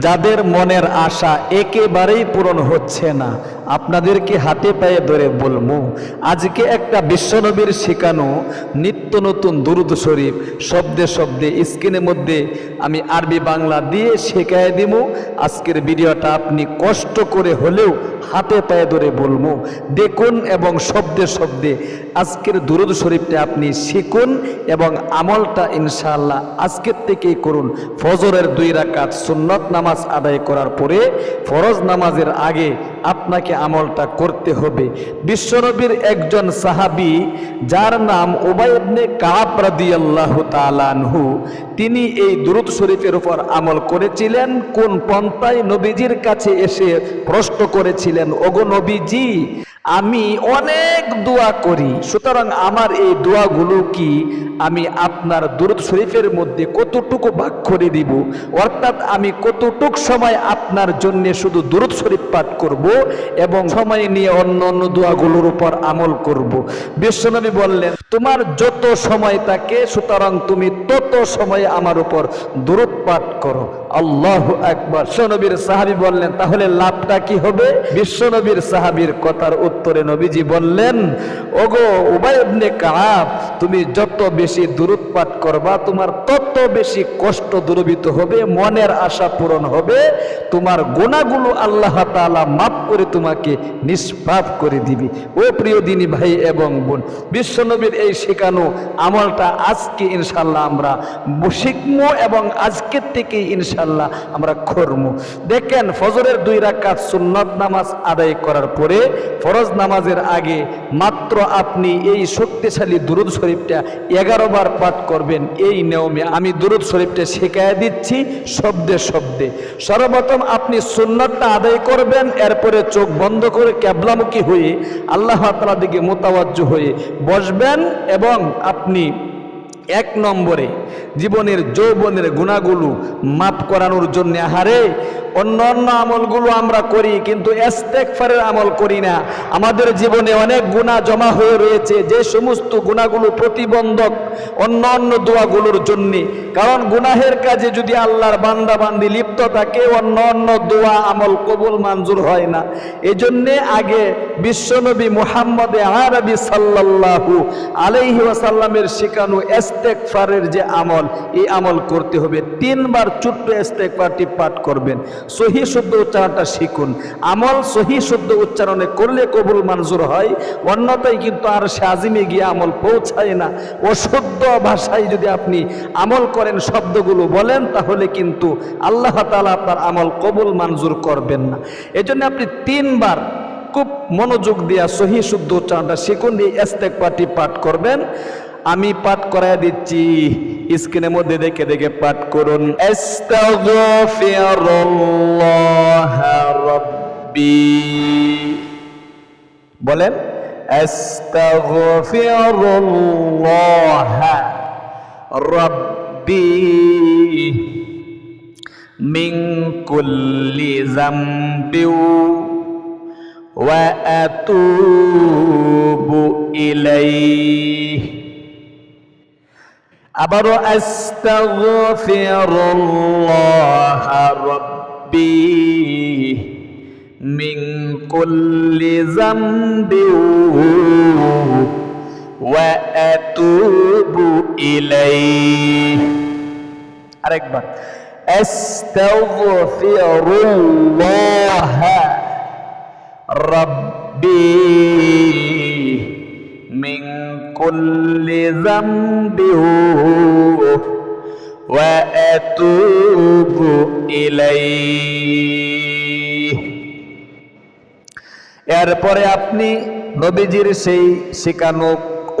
যাদের মনের আশা একেবারেই পূরণ হচ্ছে না, আপনাদেরকে হাতে পায়ে ধরে বলব, আজকে একটা বিশ্বনবীর শেখানো নিত্য নতুন দুরুদ শরীফ, শব্দে শব্দে স্ক্রিনের মধ্যে আমি আরবি বাংলা দিয়ে শেখায় দিব। আজকের ভিডিওটা আপনি কষ্ট করে হলেও হাতে পায়ে ধরে বলব। দেখুন এবং শব্দে শব্দে আজকের দুরুদ শরীফটা আপনি শিখুন এবং আমলটা ইনশাআল্লাহ আজকের থেকেই করুন। ফজরের দুই রাকাত সুন্নত নামাজ আদায় করার পরে ফরজ নামাজের আগে আপনাকে আমলটা করতে হবে। বিশ্বনবীর একজন সাহাবি, যার নাম ওবায়বনে কাব রাদিয়াল্লাহু তাআলা আনহু, তিনি এই দুরুদ শরীফের উপর আমল করেছিলেন। কোন পন্থায় নবীজির কাছে এসে প্রশ্ন করেছিলেন, ওগো নবীজি আমি অনেক দোয়া করি। সুতরাং আমার এই দোয়াগুলো কি? আমি আপনার দুরুদ শরীফের মধ্যে কতটুকু ভাগ করে দিব? অর্থাৎ আমি কতটুক সময় আপনার জন্য শুধু দুরুদ শরীফ পাঠ করব এবং সময় নিয়ে অন্য অন্য দোয়াগুলোর উপর আমল করব। বিশ্বনবী বললেন, তোমার যত সময় থাকে, সুতরাং তুমি তত সময় আমার উপর দুরুদ পাঠ করো। আল্লাহ একবার বিশ্বনবীর সাহাবি বললেন, তাহলে লাভটা কি হবে? বিশ্বনবীর সাহাবির কথার উত্তরে নবীজি বললেন, ওগো উবাইবনে কাব তুমি যত বেশি দূরত পাঠ করবা, তোমার তত বেশি কষ্ট দূরবিত হবে, মনের আশা পূরণ হবে, তোমার গুণাগুলো আল্লাহ তাআলা মাফ করে তোমাকে নিষ্পাপ করে দিবি। ও প্রিয় দিনী ভাই এবং বোন, বিশ্বনবীর এই শেখানো আমলটা আজকে ইনশাল্লাহ আমরা শিখব এবং আজকের থেকে ইনশাল্লাহ আমরা করব দেখেন ফজরের দুই রাকাত সুন্নত নামাজ আদায় করার পরে ফরজ নামাজের আগে মাত্র আপনি এই শক্তিশালী দুরুদ শরীফটা এগারো বার পাঠ করবেন এই নিয়মে। আমি দুরুদ শরীফটা শেখায় দিচ্ছি শব্দে শব্দে। সর্বপ্রথম আপনি সুন্নতটা আদায় করবেন, এরপরে চোখ বন্ধ করে ক্যাবলামুখী হয়ে আল্লাহ তালা দিকে মোতাবাজ্য হয়ে বসবেন এবং আপনি এক নম্বরে জীবনের যৌবনের গুণাগুলো মাপ করানোর জন্য আহারে, অন্য অন্য আমলগুলো আমরা করি, কিন্তু এস্তেকফারের আমল করি না। আমাদের জীবনে অনেক গুণা জমা হয়ে রয়েছে, যে সমস্ত গুণাগুলো প্রতিবন্ধক, অন্য অন্য দোয়াগুলোর জন্যে। কারণ গুনাহের কাজে যদি আল্লাহর বান্দা বান্দি লিপ্ত থাকে, অন্য অন্য দোয়া আমল কবুল মঞ্জুর হয় না। এজন্যে আগে বিশ্বনবী মুহাম্মদে আরবি সাল্লাল্লাহু আলাইহি ওয়াসাল্লামের শেখানো এস্তেকফারের যে আমল, এই আমল করতে হবে। তিনবার ছোট্ট এস্তেকফারটি পাঠ করবেন। সহি শুদ্ধ উচ্চারণটা শিখুন। আমল সহি শুদ্ধ উচ্চারণে করলে কবুল মঞ্জুর হয় অন্যতায় কিন্তু আর সে আজিমে গিয়ে আমল পৌঁছায় না। অশুদ্ধ ভাষায় যদি আপনি আমল করেন শব্দগুলো বলেন, তাহলে কিন্তু আল্লাহ তাআলা আপনার আমল কবুল মঞ্জুর করবেন না। এজন্য আপনি তিনবার খুব মনোযোগ দিয়া সহি শুদ্ধ উচ্চারণটা শিখুন, এই এস্তেক পাঠ করবেন। আমি পাঠ করায় দিচ্ছি স্ক্রিনের মধ্যে দেখে দেখে পাঠ করুন আস্তাগফিরুল্লাহ রাব্বি বলেন আস্তাগফিরুল্লাহ রাব্বি মিন কুল্লি যামবিউ وأتوب إليه أبر أستغفر الله ربي من كل ذنب وأتوب إليه. أكبر. أستغفر الله ربي من كل ذنب وأتوب إليه এরপরে আপনি নবীজির সেই শিকানো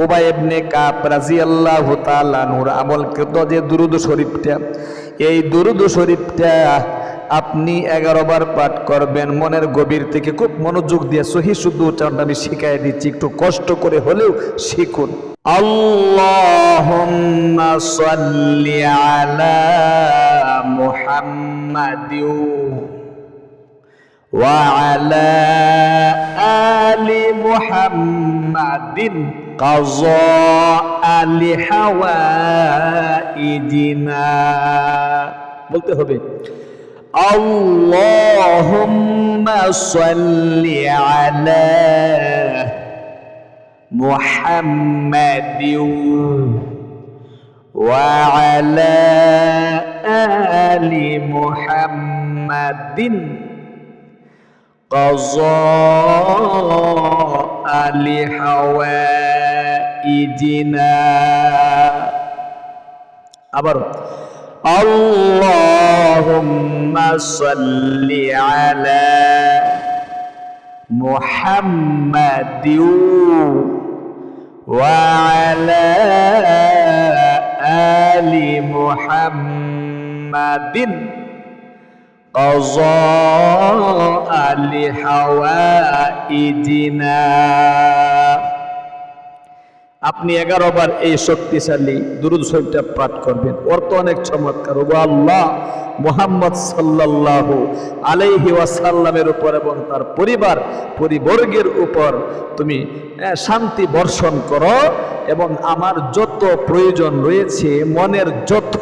ওবায়েবনে কাপ রাজিয়াল্লাহু তাআলা নূর আমল কৃত যে দুরুদ শরীফটা এই দুরুদ শরীফটা আপনি এগারো বার পাঠ করবেন, মনের গভীর থেকে খুব মনোযোগ দিয়ে সহি শুদ্ধ উচ্চারণ আমি শিখাই দিচ্ছি, একটু কষ্ট করে হলেও শিখুন। বলতে হবে اللهم صل على محمد وعلى آل محمد قضاء لحوائجنا আবার اللهم صل على محمد وعلى آل محمد. قضاء لحوائجنا. আপনি এগারো বার এই শক্তিশালী, দুরুদ শরীফটা পাঠ করবেন। অর্থ অনেক চমৎকার। ও আল্লাহ, মোহাম্মদ সাল্লাহ আলাইহি ওয়াসাল্লামের উপর এবং তার পরিবার, পরিবর্গের উপর তুমি শান্তি বর্ষণ করো এবং আমার যত প্রয়োজন রয়েছে, মনের যত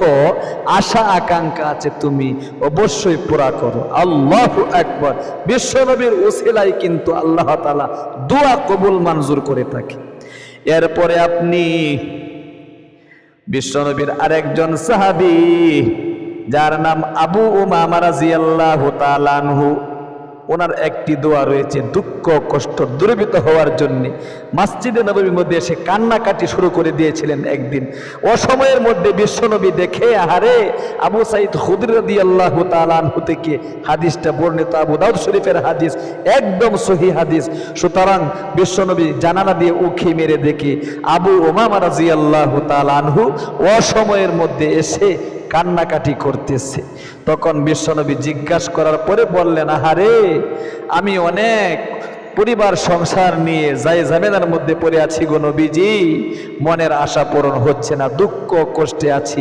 আশা, আকাঙ্ক্ষা আছে তুমি অবশ্যই পুরা করো। আল্লাহ একবার বিশ্বনবীর ওসিলাই কিন্তু আল্লাহ তালা দোয়া কবুল, মঞ্জুর করে থাকে। এরপরে আপনি বিশ্বনবীর আরেকজন সাহাবি যার নাম আবু উমা মারাজিয়াল্লাহ তাআলাহু ওনার একটি দোয়া রয়েছে, দুঃখ, কষ্ট দূরীভূত হওয়ার জন্য। মাসজিদে নবীর মধ্যে এসে কান্নাকাটি শুরু করে দিয়েছিলেন একদিন। অসময়ের মধ্যে বিশ্বনবী দেখে, আহারে, আবু সাইদ হুদরদি আল্লাহ তালানহু থেকে হাদিসটা বর্ণিত আবু দাউদ শরীফের হাদিস, একদম সহি হাদিস। সুতরাং বিশ্বনবী জানানা দিয়ে উখি মেরে দেখে আবু ওমামা রাজি আল্লাহ তালানহু অসময়ের মধ্যে এসে কান্নাকাটি করতেছে। তখন বিশ্বনবী জিজ্ঞাসা করার পরে বললেন, আহারে, আমি অনেক পরিবার সংসার নিয়ে যাই জামেনার মধ্যে পড়ে আছি গো নবীজি। মনের আশা পূরণ হচ্ছে না, দুঃখ কষ্টে আছি,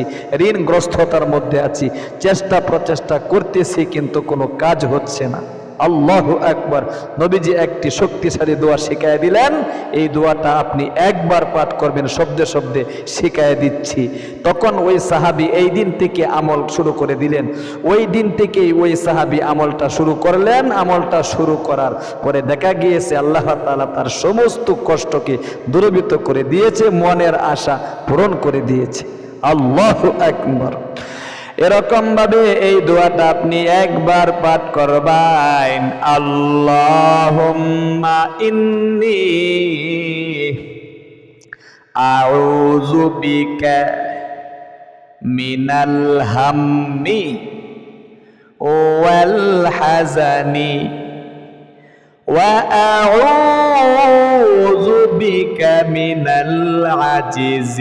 ঋণগ্রস্ততার মধ্যে আছি, চেষ্টা প্রচেষ্টা করতেছি কিন্তু কোনো কাজ হচ্ছে না। আল্লাহ একবার নবীজি একটি শক্তিশালী দোয়া শিখায় দিলেন। এই দোয়াটা আপনি একবার পাঠ করবেন, শব্দে শব্দে শিখায় দিচ্ছি। তখন ওই সাহাবি এই দিন থেকে আমল শুরু করে দিলেন। ওই দিন থেকেই ওই সাহাবি আমলটা শুরু করলেন। আমলটা শুরু করার পরে দেখা গিয়েছে, আল্লাহ তালা তার সমস্ত কষ্টকে দূরীভূত করে দিয়েছে, মনের আশা পূরণ করে দিয়েছে। আল্লাহ একবার এরকম ভাবে এই দোয়াটা আপনি একবার পাঠ করবেন আল্লাহুম্মা ইন্নি আউযু বিকা মিনাল হাম্মি ওয়াল হাজানি وأعوذ بك من العجز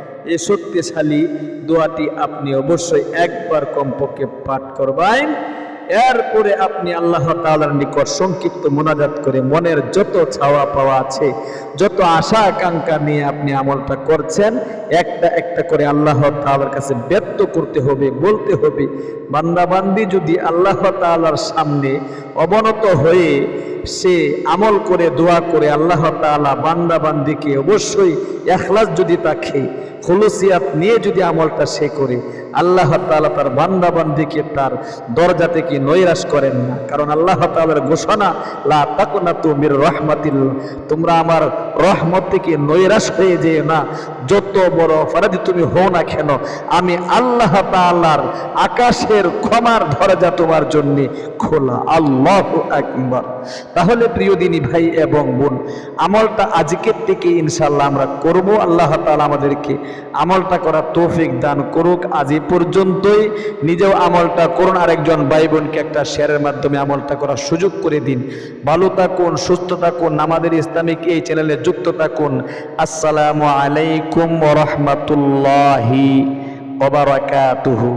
এই শক্তিশালী দোয়াটি আপনি অবশ্যই একবার কমপক্ষে পাঠ করবেন। এরপরে আপনি আল্লাহ তালার নিকট সংক্ষিপ্ত মোনাজাত করে মনের যত ছাওয়া পাওয়া আছে, যত আশা আকাঙ্ক্ষা নিয়ে আপনি আমলটা করছেন, একটা একটা করে আল্লাহ তালার কাছে ব্যক্ত করতে হবে, বলতে হবে। বান্দাবান্দি যদি আল্লাহ তালার সামনে অবনত হয়ে সে আমল করে, দোয়া করে, আল্লাহ তাআলা বান্দাবান্দিকে অবশ্যই এখলাস যদি তাকে খুলসিয়াত নিয়ে যদি আমলটা সে করে, আল্লাহ তালা তার বান্দাবান্দিকে তার দরজা থেকে নৈরাশ করেন না। কারণ আল্লাহ তালের ঘোষণা, লা তাকুনা তুমির রহমাতিল তোমরা আমার রহমত থেকে নৈরাশ হয়ে যেও না। যত বড় অপরাধী তুমি হও না কেন, আমি আল্লাহ তাআলার আকাশের ক্ষমার দরজা তোমার জন্য খোলা। আল্লাহ আকবার। তাহলে প্রিয় দিনী ভাই এবং বোন, আমলটা আজকের থেকে ইনশাল্লাহ আমরা করব। আল্লাহ তাআলা আমাদেরকে আমলটা করার তৌফিক দান করুক। আজ এই পর্যন্তই। নিজেও আমলটা করুন। আরেকজন ভাই বোনকে একটা শেয়ারের মাধ্যমে আমলটা করার সুযোগ করে দিন। ভালো থাকুন, সুস্থ থাকুন। আমাদের ইসলামিক এই চ্যানেলে যুক্ত থাকুন। আসসালামু আলাইকুম রাহমাতুল্লাহি ওয়া বারাকাতুহু।